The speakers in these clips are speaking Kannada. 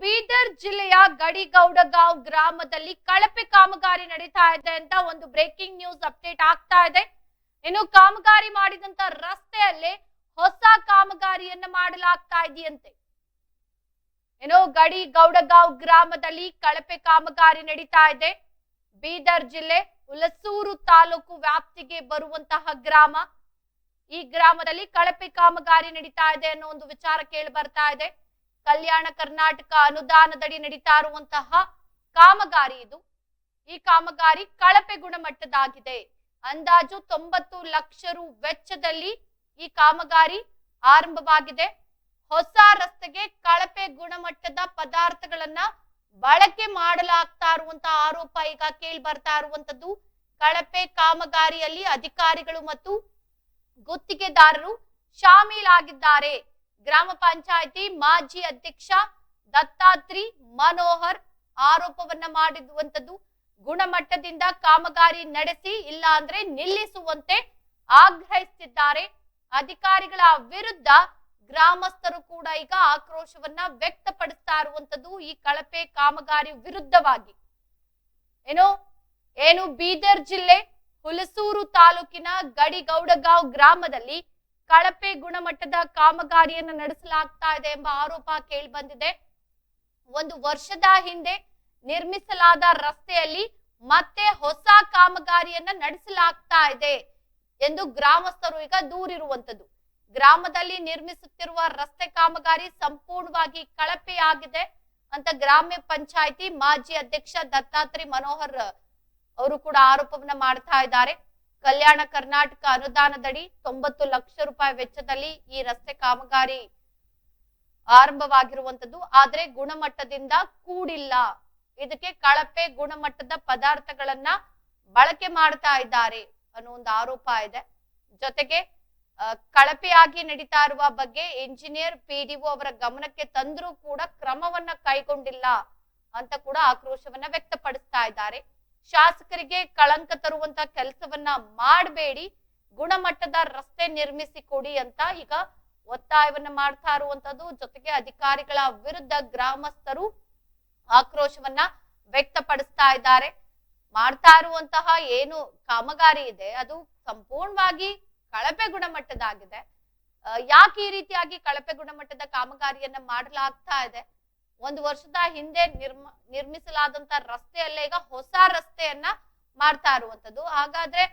ಬೀದರ್ ಜಿಲ್ಲೆಯ ಗಡಿಗೌಡಗಾಂವ್ ಗ್ರಾಮದಲ್ಲಿ ಕಳಪೆ ಕಾಮಗಾರಿ ನಡೀತಾ ಇದೆ ಅಂತ ಒಂದು ಬ್ರೇಕಿಂಗ್ ನ್ಯೂಸ್ ಅಪ್ಡೇಟ್ ಆಗ್ತಾ ಇದೆ. ಇನ್ನು ಕಾಮಗಾರಿ ಮಾಡಿದಂತ ರಸ್ತೆಯಲ್ಲಿ ಹೊಸ ಕಾಮಗಾರಿಯನ್ನ ಮಾಡಲಾಗ್ತಾ ಇದೆಯಂತೆ. ಏನು ಗಡಿ ಗೌಡಗಾಂವ್ ಗ್ರಾಮದಲ್ಲಿ ಕಳಪೆ ಕಾಮಗಾರಿ ನಡೀತಾ ಇದೆ. ಬೀದರ್ ಜಿಲ್ಲೆ ಹುಲಸೂರು ತಾಲೂಕು ವ್ಯಾಪ್ತಿಗೆ ಬರುವಂತಹ ಗ್ರಾಮ. ಈ ಗ್ರಾಮದಲ್ಲಿ ಕಳಪೆ ಕಾಮಗಾರಿ ನಡೀತಾ ಇದೆ ಅನ್ನೋ ಒಂದು ವಿಚಾರ ಕೇಳಿ ಬರ್ತಾ ಇದೆ. ಕಲ್ಯಾಣ ಕರ್ನಾಟಕ ಅನುದಾನದಡಿ ನಡೀತಾ ಇರುವಂತಹ ಕಾಮಗಾರಿ ಇದು. ಈ ಕಾಮಗಾರಿ ಕಳಪೆ ಗುಣಮಟ್ಟದಾಗಿದೆ. ಅಂದಾಜು ತೊಂಬತ್ತು ಲಕ್ಷ ರು ವೆಚ್ಚದಲ್ಲಿ ಈ ಕಾಮಗಾರಿ ಆರಂಭವಾಗಿದೆ. ಹೊಸ ರಸ್ತೆಗೆ ಕಳಪೆ ಗುಣಮಟ್ಟದ ಪದಾರ್ಥಗಳನ್ನ ಬಳಕೆ ಮಾಡಲಾಗ್ತಾ ಇರುವಂತಹ ಆರೋಪ ಈಗ ಕೇಳಿ ಬರ್ತಾ ಇರುವಂತದ್ದು. ಕಳಪೆ ಕಾಮಗಾರಿಯಲ್ಲಿ ಅಧಿಕಾರಿಗಳು ಮತ್ತು ಗುತ್ತಿಗೆದಾರರು ಶಾಮೀಲಾಗಿದ್ದಾರೆ. ಗ್ರಾಮ ಪಂಚಾಯತಿ ಮಾಜಿ ಅಧ್ಯಕ್ಷ ದತ್ತಾತ್ರಿ ಮನೋಹರ್ ಆರೋಪವನ್ನ ಮಾಡಿರುವಂತದ್ದು ಗುಣಮಟ್ಟದಿಂದ ಕಾಮಗಾರಿ ನಡೆಸಿ ಇಲ್ಲ ಅಂದ್ರೆ ನಿಲ್ಲಿಸುವಂತೆ ಆಗ್ರಹಿಸುತ್ತಿದ್ದಾರೆ ಅಧಿಕಾರಿಗಳ ವಿರುದ್ಧ ಗ್ರಾಮಸ್ಥರು ಕೂಡ ಈಗ ಆಕ್ರೋಶವನ್ನ ವ್ಯಕ್ತಪಡಿಸ್ತಾ ಇರುವಂತದ್ದು ಈ ಕಳಪೆ ಕಾಮಗಾರಿ ವಿರುದ್ಧವಾಗಿ. ಏನು? ಏನು? ಬೀದರ್ ಜಿಲ್ಲೆ ಹುಲಸೂರು ತಾಲೂಕಿನ ಗಡಿಗೌಡಗಾಂವ್ ಗ್ರಾಮದಲ್ಲಿ ಕಳಪೆ ಗುಣಮಟ್ಟದ ಕಾಮಗಾರಿಯನ್ನು ನಡೆಸಲಾಗ್ತಾ ಇದೆ ಎಂಬ ಆರೋಪ ಕೇಳಿ ಬಂದಿದೆ ಒಂದು ವರ್ಷದ ಹಿಂದೆ ನಿರ್ಮಿಸಲಾದ ರಸ್ತೆಯಲ್ಲಿ ಮತ್ತೆ ಹೊಸ ಕಾಮಗಾರಿಯನ್ನ ನಡೆಸಲಾಗ್ತಾ ಇದೆ ಎಂದು ಗ್ರಾಮಸ್ಥರು ಈಗ ದೂರಿರುವಂತದ್ದು ಗ್ರಾಮದಲ್ಲಿ ನಿರ್ಮಿಸುತ್ತಿರುವ ರಸ್ತೆ ಕಾಮಗಾರಿ ಸಂಪೂರ್ಣವಾಗಿ ಕಳಪೆಯಾಗಿದೆ ಅಂತ ಗ್ರಾಮ್ಯ ಪಂಚಾಯಿತಿ ಮಾಜಿ ಅಧ್ಯಕ್ಷ ದತ್ತಾತ್ರಿ ಮನೋಹರ್ ಅವರು ಕೂಡ ಆರೋಪವನ್ನ ಮಾಡ್ತಾ ಇದ್ದಾರೆ. ಕಲ್ಯಾಣ ಕರ್ನಾಟಕ ಅನುದಾನದಡಿ ತೊಂಬತ್ತು ಲಕ್ಷ ರೂಪಾಯಿ ವೆಚ್ಚದಲ್ಲಿ ಈ ರಸ್ತೆ ಕಾಮಗಾರಿ ಆರಂಭವಾಗಿರುವಂತದ್ದು ಆದ್ರೆ ಗುಣಮಟ್ಟದಿಂದ ಕೂಡಿಲ್ಲ. ಇದಕ್ಕೆ ಕಳಪೆ ಗುಣಮಟ್ಟದ ಪದಾರ್ಥಗಳನ್ನ ಬಳಕೆ ಮಾಡ್ತಾ ಇದ್ದಾರೆ ಅನ್ನೋ ಒಂದು ಆರೋಪ ಇದೆ. ಜೊತೆಗೆ ಕಳಪೆಯಾಗಿ ನಡೀತಾ ಇರುವ ಬಗ್ಗೆ ಇಂಜಿನಿಯರ್ ಪಿಡಿಒ ಅವರ ಗಮನಕ್ಕೆ ತಂದ್ರೂ ಕೂಡ ಕ್ರಮವನ್ನ ಕೈಗೊಂಡಿಲ್ಲ ಅಂತ ಕೂಡ ಆಕ್ರೋಶವನ್ನ ವ್ಯಕ್ತಪಡಿಸ್ತಾ ಇದ್ದಾರೆ. ಶಾಸಕರಿಗೆ ಕಳಂಕ ತರುವಂತ ಕೆಲಸವನ್ನ ಮಾಡಬೇಡಿ, ಗುಣಮಟ್ಟದ ರಸ್ತೆ ನಿರ್ಮಿಸಿ ಕೊಡಿ ಅಂತ ಈಗ ಒತ್ತಾಯವನ್ನ ಮಾಡ್ತಾ ಇರುವಂತದ್ದು. ಜೊತೆಗೆ ಅಧಿಕಾರಿಗಳ ವಿರುದ್ಧ ಗ್ರಾಮಸ್ಥರು ಆಕ್ರೋಶವನ್ನ ವ್ಯಕ್ತಪಡಿಸ್ತಾ ಇದ್ದಾರೆ. ಮಾಡ್ತಾ ಇರುವಂತಹ ಏನು ಕಾಮಗಾರಿ ಇದೆ, ಅದು ಸಂಪೂರ್ಣವಾಗಿ ಕಳಪೆ ಗುಣಮಟ್ಟದಾಗಿದೆ. ಯಾಕೆ ಈ ರೀತಿಯಾಗಿ ಕಳಪೆ ಗುಣಮಟ್ಟದ ಕಾಮಗಾರಿಯನ್ನ ಮಾಡಲಾಗ್ತಾ ಇದೆ? ಒಂದು ವರ್ಷದ ಹಿಂದೆ ನಿರ್ಮ, ನಿರ್ಮಿಸಲಾದಂತ ರಸ್ತೆಯಲ್ಲೇ ಈಗ ಹೊಸ ರಸ್ತೆಯನ್ನ ಮಾಡ್ತಾ ಇರುವಂತದ್ದು. ಹಾಗಾದ್ರೆ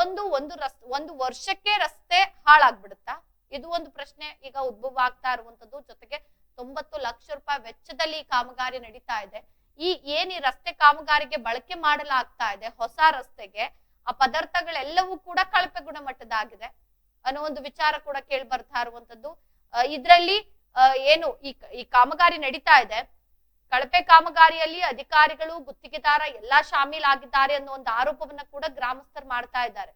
ಒಂದು ಒಂದು ರಸ್, ಒಂದು ವರ್ಷಕ್ಕೆ ರಸ್ತೆ ಹಾಳಾಗ್ಬಿಡುತ್ತಾ? ಇದು ಒಂದು ಪ್ರಶ್ನೆ ಈಗ ಉದ್ಭವ ಆಗ್ತಾ ಇರುವಂತದ್ದು. ಜೊತೆಗೆ ತೊಂಬತ್ತು ಲಕ್ಷ ರೂಪಾಯಿ ವೆಚ್ಚದಲ್ಲಿ ಈ ಕಾಮಗಾರಿ ನಡೀತಾ ಇದೆ. ಈ ಏನ್ ಈ ರಸ್ತೆ ಕಾಮಗಾರಿಗೆ ಬಳಕೆ ಮಾಡಲಾಗ್ತಾ ಇದೆ, ಹೊಸ ರಸ್ತೆಗೆ, ಆ ಪದಾರ್ಥಗಳೆಲ್ಲವೂ ಕೂಡ ಕಳಪೆ ಗುಣಮಟ್ಟದಾಗಿದೆ ಅನ್ನೋ ಒಂದು ವಿಚಾರ ಕೂಡ ಕೇಳಿ ಬರ್ತಾ ಇರುವಂತದ್ದು ಇದ್ರಲ್ಲಿ ಏನು ಈ ಈ ಕಾಮಗಾರಿ ನಡೀತಾ ಇದೆ. ಕಳಪೆ ಕಾಮಗಾರಿಯಲ್ಲಿ ಅಧಿಕಾರಿಗಳು, ಗುತ್ತಿಗೆದಾರ ಎಲ್ಲಾ ಶಾಮೀಲಾಗಿದ್ದಾರೆ ಅನ್ನೋ ಒಂದು ಆರೋಪವನ್ನ ಕೂಡ ಗ್ರಾಮಸ್ಥರು ಮಾಡ್ತಾ ಇದ್ದಾರೆ.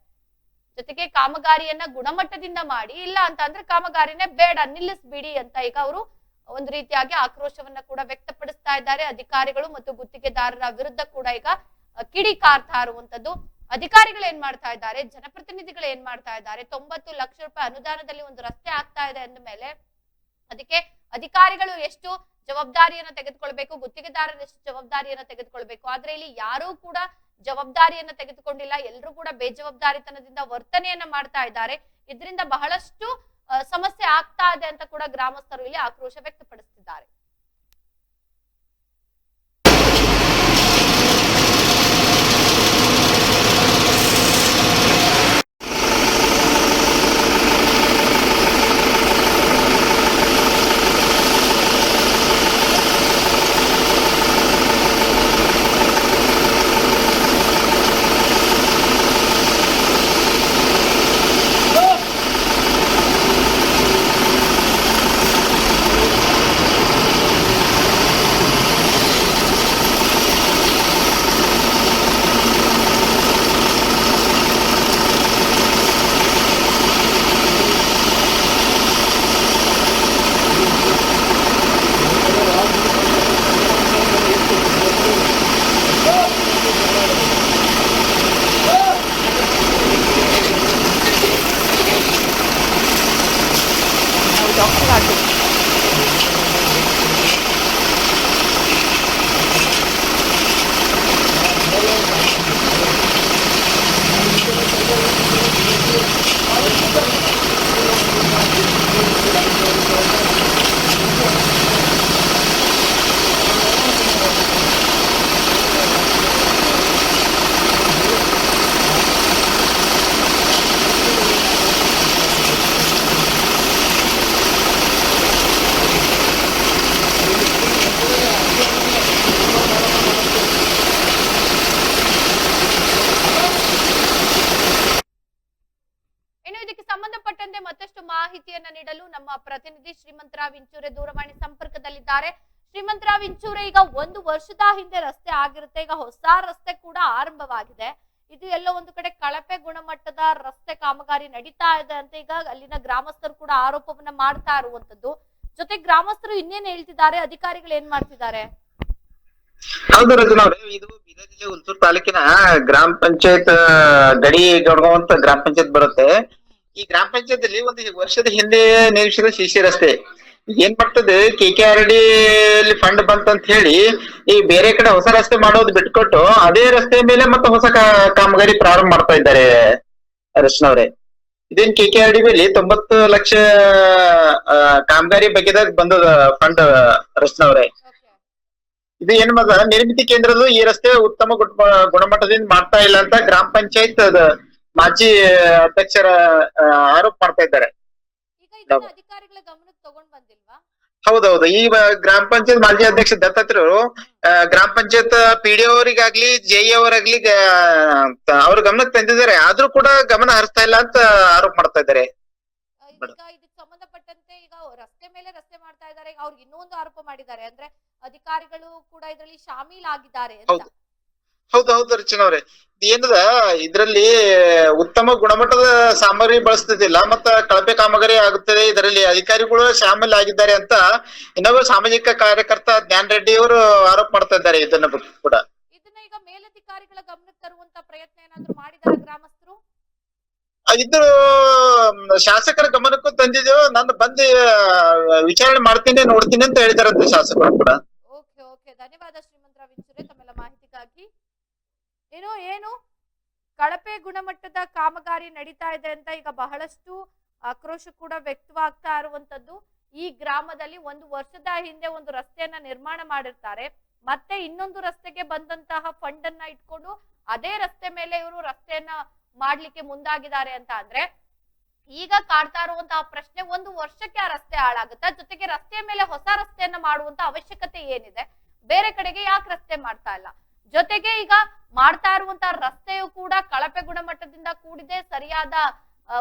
ಜೊತೆಗೆ ಕಾಮಗಾರಿಯನ್ನ ಗುಣಮಟ್ಟದಿಂದ ಮಾಡಿ, ಇಲ್ಲ ಅಂತ ಅಂದ್ರೆ ಕಾಮಗಾರಿನೇ ಬೇಡ, ನಿಲ್ಲಿಸ್ಬಿಡಿ ಅಂತ ಈಗ ಅವರು ಒಂದು ರೀತಿಯಾಗಿ ಆಕ್ರೋಶವನ್ನ ಕೂಡ ವ್ಯಕ್ತಪಡಿಸ್ತಾ ಇದ್ದಾರೆ. ಅಧಿಕಾರಿಗಳು ಮತ್ತು ಗುತ್ತಿಗೆದಾರರ ವಿರುದ್ಧ ಕೂಡ ಈಗ ಕಿಡಿ ಇರುವಂತದ್ದು ಅಧಿಕಾರಿಗಳು ಏನ್ ಮಾಡ್ತಾ ಇದ್ದಾರೆ, ಜನಪ್ರತಿನಿಧಿಗಳು ಏನ್ ಮಾಡ್ತಾ ಇದ್ದಾರೆ, ತೊಂಬತ್ತು ಲಕ್ಷ ರೂಪಾಯಿ ಅನುದಾನದಲ್ಲಿ ಒಂದು ರಸ್ತೆ ಆಗ್ತಾ ಇದೆ ಅಂದ ಮೇಲೆ ಅದಕ್ಕೆ ಅಧಿಕಾರಿಗಳು ಎಷ್ಟು ಜವಾಬ್ದಾರಿಯನ್ನು ತೆಗೆದುಕೊಳ್ಬೇಕು, ಗುತ್ತಿಗೆದಾರರು ಎಷ್ಟು ಜವಾಬ್ದಾರಿಯನ್ನ ತೆಗೆದುಕೊಳ್ಬೇಕು, ಆದ್ರೆ ಇಲ್ಲಿ ಯಾರೂ ಕೂಡ ಜವಾಬ್ದಾರಿಯನ್ನ ತೆಗೆದುಕೊಂಡಿಲ್ಲ ಎಲ್ಲರೂ ಕೂಡ ಬೇಜವಾಬ್ದಾರಿತನದಿಂದ ವರ್ತನೆಯನ್ನ ಮಾಡ್ತಾ ಇದ್ದಾರೆ. ಇದರಿಂದ ಬಹಳಷ್ಟು ಸಮಸ್ಯೆ ಆಗ್ತಾ ಇದೆ ಅಂತ ಕೂಡ ಗ್ರಾಮಸ್ಥರು ಇಲ್ಲಿ ಆಕ್ರೋಶ ವ್ಯಕ್ತಪಡಿಸ್ತಿದ್ದಾರೆ. ನಮ್ಮ ಪ್ರತಿನಿಧಿ ಶ್ರೀಮಂತರಾವ್ ಇಂಚೂರೆ ದೂರವಾಣಿ ಸಂಪರ್ಕದಲ್ಲಿದ್ದಾರೆ. ಶ್ರೀಮಂತರಾವ್ ಇಂಚೂರೆ ಈಗ ಒಂದು ವರ್ಷದ ಹಿಂದೆ ರಸ್ತೆ ಆಗಿರುತ್ತೆ. ಈಗ ಹೊಸ ರಸ್ತೆ ಕೂಡ ಆರಂಭವಾಗಿದೆ. ಇದು ಎಲ್ಲೋ ಒಂದು ಕಡೆ ಕಳಪೆ ಗುಣಮಟ್ಟದ ರಸ್ತೆ ಕಾಮಗಾರಿ ನಡೀತಾ ಇದೆ ಅಂತ ಈಗ ಅಲ್ಲಿನ ಗ್ರಾಮಸ್ಥರು ಕೂಡ ಆರೋಪವನ್ನ ಮಾಡ್ತಾ ಇರುವಂತದ್ದು. ಜೊತೆ ಗ್ರಾಮಸ್ಥರು ಇನ್ನೇನ್ ಹೇಳ್ತಿದ್ದಾರೆ? ಅಧಿಕಾರಿಗಳು ಏನ್ ಮಾಡ್ತಿದ್ದಾರೆ? ಹೌದು ರಚನಾ ಇದು ಬೀದರ್ ಜಿಲ್ಲೆ ತಾಲೂಕಿನ ಗ್ರಾಮ ಪಂಚಾಯತ್ ಗಡಿ ಗಡ್ಗುವಂತ ಗ್ರಾಮ ಪಂಚಾಯತ್ ಬರುತ್ತೆ. ಈ ಗ್ರಾಮ ಪಂಚಾಯತ್ ಒಂದು ವರ್ಷದ ಹಿಂದೆ ನಿರ್ಮಿಸಿದ ಸಿಸಿ ರಸ್ತೆ. ಏನ್ ಮಾಡ್ತದೆ? K K R D fund ಬಂತಂತ ಹೇಳಿ ಈ ಬೇರೆ ಕಡೆ ಹೊಸ ರಸ್ತೆ ಮಾಡೋದು ಬಿಟ್ಕೊಟ್ಟು ಅದೇ ರಸ್ತೆ ಮೇಲೆ ಮತ್ತೆ ಹೊಸ ಕಾಮಗಾರಿ ಪ್ರಾರಂಭ ಮಾಡ್ತಾ ಇದ್ದಾರೆ ಅರ್ಶನ್ ಅವ್ರೆ. ಇದೇನ್ ಕೆ ಕೆ ಆರ್ ಡಿ ಮೇಲೆ ತೊಂಬತ್ತು ಲಕ್ಷ ಕಾಮಗಾರಿ ಬಗ್ಗೆದಾಗ ಬಂದದ ಫಂಡ್ ಅರ್ಶನ್ ಅವ್ರೆ. ಇದು ಏನ್ ನಿರ್ಮಿತಿ ಕೇಂದ್ರದ ಈ ರಸ್ತೆ ಉತ್ತಮ ಗುಣ- ಗುಣಮಟ್ಟದಿಂದ ಮಾಡ್ತಾ ಇಲ್ಲ ಅಂತ ಗ್ರಾಮ ಪಂಚಾಯತ್ ಮಾಜಿ ಅಧ್ಯಕ್ಷರ ಆರೋಪ ಮಾಡ್ತಾ ಇದ್ದಾರೆ. ಈಗ ಇದನ್ನ ಅಧಿಕಾರಿಗಳ ಗಮನಕ್ಕೆ ತಗೊಂಡ್ ಬಂದಿಲ್ವಾ? ಹೌದೌದು. ಈ ಗ್ರಾಮ ಪಂಚಾಯತ್ ಮಾಜಿ ಅಧ್ಯಕ್ಷ ದತ್ತಾತ್ರೇಯರು ಆ, ಗ್ರಾಮ ಪಂಚಾಯತ್ ಪಿ ಡಿ ಅವರಿಗಾಗ್ಲಿ ಜೆ ಅವರಾಗ್ಲಿ ಅವ್ರ ಗಮನಕ್ಕೆ ತಂದಿದ್ದಾರೆ. ಆದ್ರೂ ಕೂಡ ಗಮನ ಹರಿಸ್ತಾ ಇಲ್ಲ ಅಂತ ಆರೋಪ ಮಾಡ್ತಾ ಇದ್ದಾರೆ. ಸಂಬಂಧಪಟ್ಟಂತೆ ಈಗ ರಸ್ತೆ ಮೇಲೆ ರಸ್ತೆ ಮಾಡ್ತಾ ಇದ್ದಾರೆ. ಅವ್ರಿಗೆ ಇನ್ನೊಂದು ಆರೋಪ ಮಾಡಿದ್ದಾರೆ. ಅಂದ್ರೆ ಅಧಿಕಾರಿಗಳು ಕೂಡ ಇದರಲ್ಲಿ ಶಾಮೀಲ್ ಆಗಿದ್ದಾರೆ ಅಂತ. ಹೌದು. ಹೌದು ರಚನಾ ಅವ್ರೆ. ಏನದ ಇದ್ರಲ್ಲಿ ಉತ್ತಮ ಗುಣಮಟ್ಟದ ಸಾಮಗ್ರಿ ಬಳಸ್ತಿದ್ದಿಲ್ಲ ಮತ್ತ ಕಳಪೆ ಕಾಮಗಾರಿ ಆಗುತ್ತದೆ ಇದರಲ್ಲಿ ಅಧಿಕಾರಿಗಳು ಶಾಮಲ್ ಆಗಿದ್ದಾರೆ ಅಂತ ಇನ್ನೊಬ್ಬ ಸಾಮಾಜಿಕ ಕಾರ್ಯಕರ್ತ ಜ್ಞಾನ್ ರೆಡ್ಡಿ ಅವರು ಆರೋಪ ಮಾಡ್ತಾ ಇದ್ದಾರೆ ಇದನ್ನ ಬಗ್ಗೆ ಕೂಡ. ಇದನ್ನ ಈಗ ಮೇಲಧಿಕಾರಿಗಳ ಗಮನಕ್ಕೆ ತರುವಂತ ಪ್ರಯತ್ನ ಏನಾದ್ರು ಮಾಡಿದಾರ ಗ್ರಾಮಸ್ಥರು? ಇದು ಶಾಸಕರ ಗಮನಕ್ಕೂ ತಂದಿದ್ದೇವೆ ನಾನು ಬಂದು ವಿಚಾರಣೆ ಮಾಡ್ತೀನಿ ನೋಡ್ತೀನಿ ಅಂತ ಹೇಳಿದಾರಂತೆ ಶಾಸಕರು ಕೂಡ. Okay okay. ಧನ್ಯವಾದ ಶ್ರೀಮಂತರಾವ್ ಇಂಚುರೆ ತಮ್ಮೆಲ್ಲ ಮಾಹಿತಿಗಾಗಿ ಏನು ಏನು ಕಳಪೆ ಗುಣಮಟ್ಟದ ಕಾಮಗಾರಿ ನಡೀತಾ ಇದೆ ಅಂತ ಈಗ ಬಹಳಷ್ಟು ಆಕ್ರೋಶ ಕೂಡ ವ್ಯಕ್ತವಾಗ್ತಾ ಇರುವಂತದ್ದು. ಈ ಗ್ರಾಮದಲ್ಲಿ ಒಂದು ವರ್ಷದ ಹಿಂದೆ ಒಂದು ರಸ್ತೆಯನ್ನ ನಿರ್ಮಾಣ ಮಾಡಿರ್ತಾರೆ. ಮತ್ತೆ ಇನ್ನೊಂದು ರಸ್ತೆಗೆ ಬಂದಂತಹ ಫಂಡ್ ಅನ್ನ ಇಟ್ಕೊಂಡು ಅದೇ ರಸ್ತೆ ಮೇಲೆ ಇವರು ರಸ್ತೆಯನ್ನ ಮಾಡ್ಲಿಕ್ಕೆ ಮುಂದಾಗಿದ್ದಾರೆ ಅಂತ ಅಂದ್ರೆ ಈಗ ಕಾಡ್ತಾ ಇರುವಂತಹ ಪ್ರಶ್ನೆ ಒಂದು ವರ್ಷಕ್ಕೆ ಆ ರಸ್ತೆ ಹಾಳಾಗುತ್ತಾ. ಜೊತೆಗೆ ರಸ್ತೆಯ ಮೇಲೆ ಹೊಸ ರಸ್ತೆಯನ್ನ ಮಾಡುವಂತ ಅವಶ್ಯಕತೆ ಏನಿದೆ? ಬೇರೆ ಕಡೆಗೆ ಯಾಕೆ ರಸ್ತೆ ಮಾಡ್ತಾ ಇಲ್ಲ? ಜೊತೆಗೆ ಈಗ ಮಾಡ್ತಾ ಇರುವಂತಹ ರಸ್ತೆಯು ಕೂಡ ಕಳಪೆ ಗುಣಮಟ್ಟದಿಂದ ಕೂಡಿದೆ, ಸರಿಯಾದ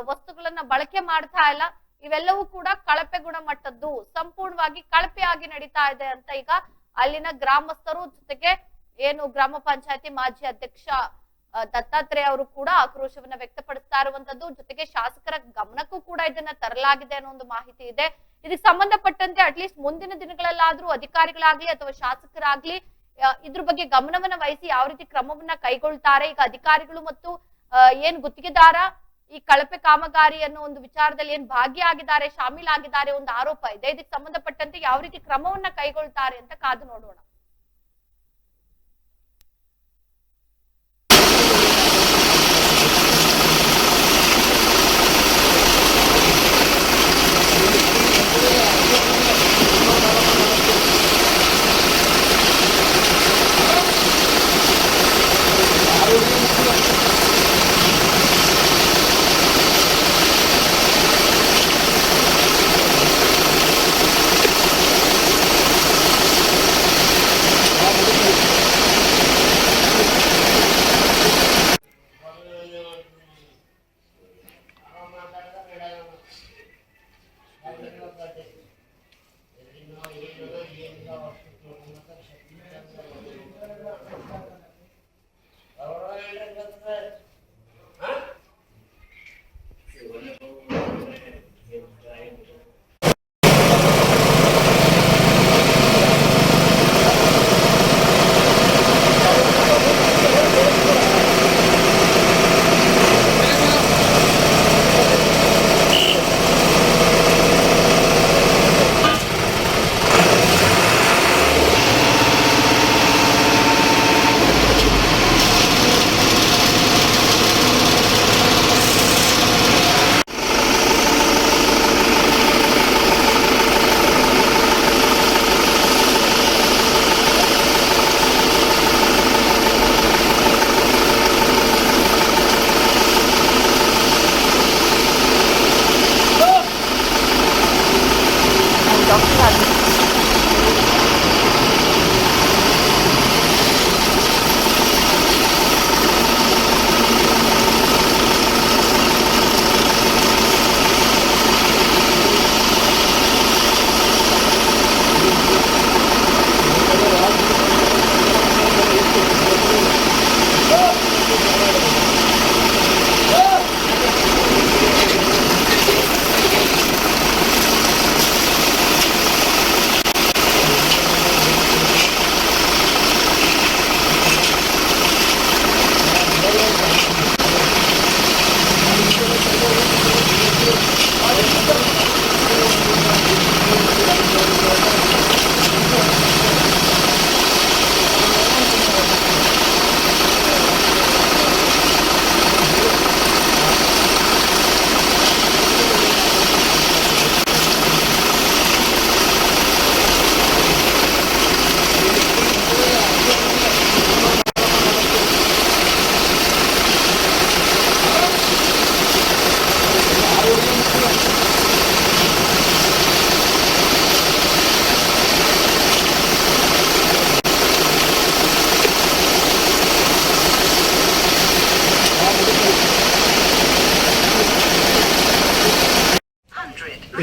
ವಸ್ತುಗಳನ್ನ ಬಳಕೆ ಮಾಡ್ತಾ ಇಲ್ಲ. ಇವೆಲ್ಲವೂ ಕೂಡ ಕಳಪೆ ಗುಣಮಟ್ಟದ್ದು, ಸಂಪೂರ್ಣವಾಗಿ ಕಳಪೆಯಾಗಿ ನಡೀತಾ ಇದೆ ಅಂತ ಈಗ ಅಲ್ಲಿನ ಗ್ರಾಮಸ್ಥರು ಜೊತೆಗೆ ಏನು ಗ್ರಾಮ ಪಂಚಾಯತಿ ಮಾಜಿ ಅಧ್ಯಕ್ಷ ದತ್ತಾತ್ರೇಯ ಅವರು ಕೂಡ ಆಕ್ರೋಶವನ್ನ ವ್ಯಕ್ತಪಡಿಸ್ತಾ ಇರುವಂತದ್ದು. ಜೊತೆಗೆ ಶಾಸಕರ ಗಮನಕ್ಕೂ ಕೂಡ ಇದನ್ನ ತರಲಾಗಿದೆ ಅನ್ನೋ ಒಂದು ಮಾಹಿತಿ ಇದೆ. ಇದಕ್ಕೆ ಸಂಬಂಧಪಟ್ಟಂತೆ ಅಟ್ಲೀಸ್ಟ್ ಮುಂದಿನ ದಿನಗಳಲ್ಲಾದ್ರೂ ಅಧಿಕಾರಿಗಳಾಗ್ಲಿ ಅಥವಾ ಶಾಸಕರಾಗ್ಲಿ ಇದ್ರ ಬಗ್ಗೆ ಗಮನವನ್ನ ವಹಿಸಿ ಯಾವ ರೀತಿ ಕ್ರಮವನ್ನ ಕೈಗೊಳ್ತಾರೆ, ಈಗ ಅಧಿಕಾರಿಗಳು ಮತ್ತು ಏನ್ ಗುತ್ತಿಗೆದಾರ ಈ ಕಳಪೆ ಕಾಮಗಾರಿ ಅನ್ನೋ ಒಂದು ವಿಚಾರದಲ್ಲಿ ಏನ್ ಭಾಗಿಯಾಗಿದ್ದಾರೆ, ಶಾಮೀಲಾಗಿದ್ದಾರೆ ಒಂದು ಆರೋಪ ಇದೆ. ಇದಕ್ಕೆ ಸಂಬಂಧಪಟ್ಟಂತೆ ಯಾವ ರೀತಿ ಕ್ರಮವನ್ನ ಕೈಗೊಳ್ತಾರೆ ಅಂತ ಕಾದು ನೋಡೋಣ.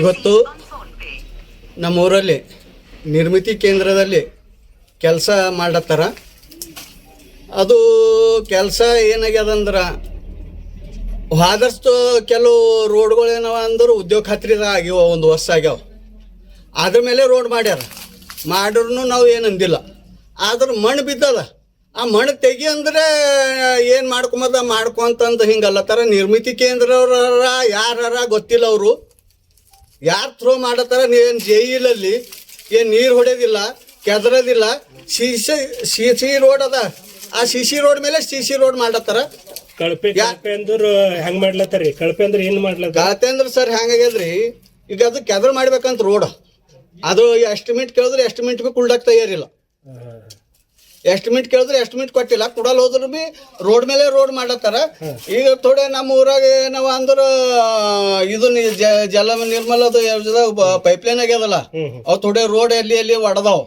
ಇವತ್ತು ನಮ್ಮೂರಲ್ಲಿ ನಿರ್ಮಿತಿ ಕೇಂದ್ರದಲ್ಲಿ ಕೆಲಸ ಮಾಡತ್ತಾರ. ಅದು ಕೆಲಸ ಏನಾಗ್ಯದಂದ್ರೆ ಆದಷ್ಟು ಕೆಲವು ರೋಡ್ಗಳು ಏನವ ಅಂದ್ರೆ ಉದ್ಯೋಗ ಖಾತ್ರಿದ ಆಗ್ಯಾವ, ಒಂದು ವರ್ಷ ಆಗ್ಯಾವ. ಅದ್ರ ಮೇಲೆ ರೋಡ್ ಮಾಡ್ಯಾರ. ಮಾಡ್ರೂ ನಾವು ಏನಂದಿಲ್ಲ ಆದ್ರೆ ಮಣ್ಣು ಬಿದ್ದದ. ಆ ಮಣ್ಣು ತೆಗಿ ಅಂದರೆ ಏನು ಮಾಡ್ಕೊಂಬದ, ಮಾಡ್ಕೊಂತಂದು ಥರ ನಿರ್ಮಿತಿ ಕೇಂದ್ರವ್ರ ಯಾರ ಗೊತ್ತಿಲ್ಲ ಅವರು. ಯಾರು ಥ್ರೋ ಮಾಡತ್ತಾರ? ನೀವೇನು ಜೈಲಲ್ಲಿ ಏನು ನೀರು ಹೊಡೆಯೋದಿಲ್ಲ ಕೆದರೋದಿಲ್ಲ ಸಿಸಿ ಸಿ ಸಿ ರೋಡ್ ಅದ. ಆ ಸಿ ಸಿ ರೋಡ್ ಮೇಲೆ ಸಿ ಸಿ ರೋಡ್ ಮಾಡತ್ತಾರ. ಕಳಪೆ ಕಳಪೆ ಅಂದ್ರ ಹೆಂಗ್ ಮಾಡ್ಲತ್ತಾರಿ? ಕಳಪೆ ಅಂದ್ರೆ ಏನ್ ಮಾಡ್ಲತ್ತ ಕಳಪೆ ಅಂದ್ರೆ ಸರ್ ಹೆಂಗಾಗ್ಯದ್ರಿ ಈಗ ಅದು ಕೆದರ್ ಮಾಡ್ಬೇಕಂತ ರೋಡ್ ಅದು ಎಸ್ಟಿಮೇಟ್ ಕೇಳಿದ್ರೆ ಎಸ್ಟಿಮೇಟ್ ಬಿ ಕುಳ್ಳಕ್ ತಯಾರಿಲ್ಲ. ಎಸ್ಟಿಮೇಟ್ ಕೇಳಿದ್ರೆ ಎಸ್ಟಿಮೇಟ್ ಕೊಟ್ಟಿಲ್ಲ. ಕುಡಲ್ ಹೋದ್ರು ಬಿ ರೋಡ್ ಮೇಲೆ ರೋಡ್ ಮಾಡತ್ತಾರ ಈಗ ಥೋಡೆ ನಮ್ಮ ಊರಾಗ ಏನವ ಅಂದ್ರ ಇದು ಜಲ ನಿರ್ಮಲದ ಪೈಪ್ ಲೈನ್ ಆಗ್ಯದಲ್ಲ. ಅವ್ ಥೋಡೆ ರೋಡ್ ಎಲ್ಲಿ ಎಲ್ಲಿ ಒಡದಾವ್.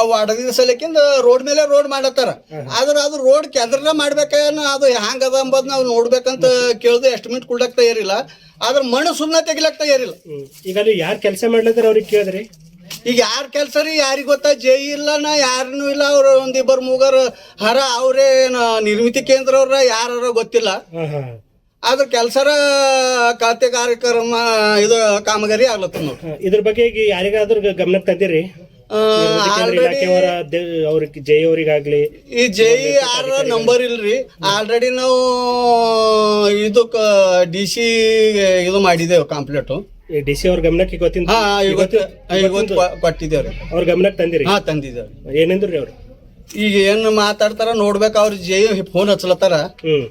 ಅವು ಒಡದಿದ ಸಲಕಿಂದ ರೋಡ್ ಮೇಲೆ ರೋಡ್ ಮಾಡತ್ತಾರ ಆದ್ರೆ ಅದು ರೋಡ್ ಕೆದ್ರನ ಮಾಡ್ಬೇಕೇನು ಅದು ಹ್ಯಾಂಗದ ಅಂಬದ್ ನಾವು ನೋಡ್ಬೇಕಂತ ಕೇಳಿದ್ರೆ ಎಸ್ಟಿಮೇಟ್ ಕೊಡ್ಲಕ್ ತಯಾರಿಲ್ಲ. ಆದ್ರೆ ಮಣ್ಣು ಸುಮ್ಮನೆ ತೆಗಿಲಕ್ ತಯಾರಿಲ್ಲ. ಈಗ ಅಲ್ಲಿ ಯಾರ್ ಕೆಲಸ ಮಾಡ್ಲತ್ತಾರ ಅವ್ರಿಗೆ ಕೇಳಿದ್ರಿ? ಈಗ ಯಾರ ಕೆಲಸ ರೀ? ಯಾರಿಗೆ ಗೊತ್ತಾ? ಜೈ ಇಲ್ಲ ನಾ ಯಾರನ್ನೂ ಇಲ್ಲ. ಅವ್ರ ಒಂದಿಬ್ಬರು ಮೂಗರು ಹರ ಅವರೇ ನಿರ್ಮಿತಿ ಕೇಂದ್ರ ಅವ್ರ ಯಾರ ಗೊತ್ತಿಲ್ಲ. ಆದ್ರ ಕೆಲಸರ ಖಾತೆ ಕಾರ್ಯಕ್ರಮ ಇದು ಕಾಮಗಾರಿ ಆಗ್ಲತ್ತ ಇದ್ರ ಬಗ್ಗೆ ಈಗ ಯಾರಿಗಾದ್ರೂ ಗಮನ ತಂದಿರಿ? ಅವ್ರಿಗೆ ಜೈ ಅವ್ರಿಗಾಗ್ಲಿ ಈ ಜೈ ಯಾರ ನಂಬರ್ ಇಲ್ರಿ. ಆಲ್ರೆಡಿ ನಾವು ಇದು ಡಿ ಸಿ ಇದು ಮಾಡಿದ್ದೇವೆ ಕಂಪ್ಲೀಟು. ಡಿ ಸಿ ಅವ್ರ ಗಮನಕ್ಕೆ ಇವತ್ತಿನ ಹಾ ಇವತ್ತು ಕೊಟ್ಟಿದ್ದೇವ್ರಿ. ಅವ್ರ ಗಮನಕ್ಕೆ ತಂದಿರಿ? ಹಾ ತಂದಿದ್ದೇವ್ರಿ. ಏನಂದ್ರಿ ಅವ್ರು? ಈಗ ಏನು ಮಾತಾಡ್ತಾರ ನೋಡ್ಬೇಕು ಅವ್ರ ಜೈ ಫೋನ್ ಹಚ್ಲತ್ತಾರ. ಹ್ಮ್.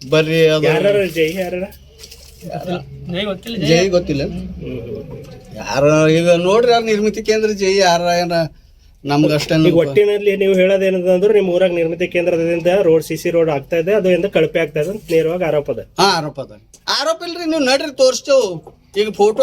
ಬರ್ರಿ ಅದು ಯಾರ ಜೈ ಯಾರ ಜೈ ಗೊತ್ತಿಲ್ಲ ಯಾರ ಈಗ ನೋಡ್ರಿ ಯಾರು ನಿರ್ಮಿತಿ ಕೇಂದ್ರ ಜೈ ಯಾರ ಏನ ನಮ್ಗಷ್ಟೇ ಈಗ ಒಟ್ಟಿನಲ್ಲಿ ನೀವು ಹೇಳೋದೇನಂದ್ರೆ ನಿಮ್ಮ ಊರಾಗ ನಿರ್ಮಿತಿ ಕೇಂದ್ರದಿಂದ ರೋಡ್ ಸಿ ಸಿ ರೋಡ್ ಆಗ್ತಾ ಇದೆ ಅದು ಎಂದ ಕಳಪೆ ಆಗ್ತಾ ಇದೆ ನೇರವಾಗಿ ಆರೋಪ ಅದ. ಹಾ ಆರೋಪ ಅದ. ಆರೋಪ ಇಲ್ರಿ ನೀವು ನಡ್ರಿ ತೋರಿಸ್ತೇವ್. ಈಗ ಫೋಟೋ